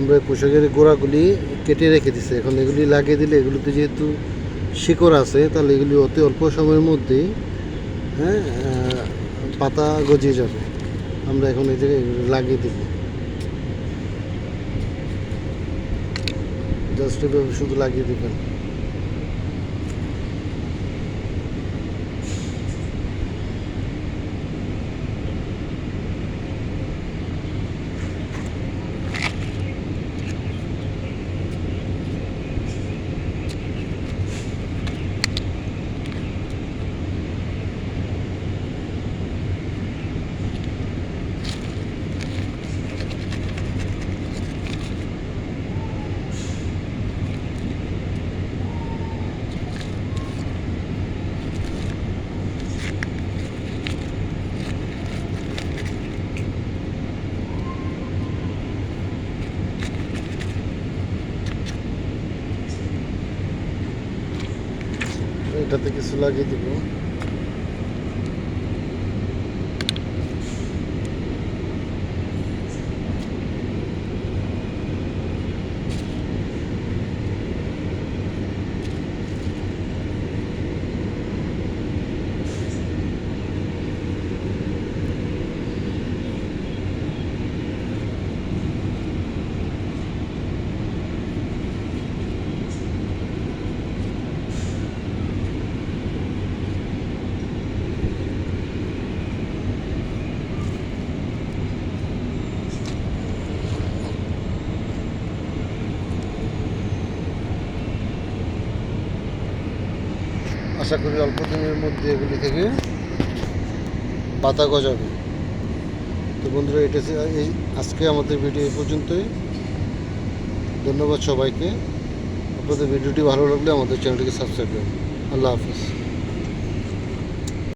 আমরা পোশাকের গোড়াগুলি কেটে রেখে দিছে। এখন এগুলি লাগিয়ে দিলে এগুলিতে যেহেতু শিকড় আছে, তাহলে এগুলি অতি অল্প সময়ের মধ্যেই হ্যাঁ পাতা গজিয়ে যাবে। আমরা এখন এই জায়গায় লাগিয়ে দিব। জাস্ট এভাবে শুধু লাগিয়ে দেবেন। এটাতে কিছু লাগিয়ে দিব। আশা করি অল্প দিনের মধ্যে এগুলি থেকে পাতা গজাবে। তো বন্ধুরা, এটা এই আজকে আমাদের ভিডিও এই পর্যন্তই। ধন্যবাদ সবাইকে। আপনাদের ভিডিওটি ভালো লাগলে আমাদের চ্যানেলটিকে সাবস্ক্রাইব করুন। আল্লাহ হাফিজ।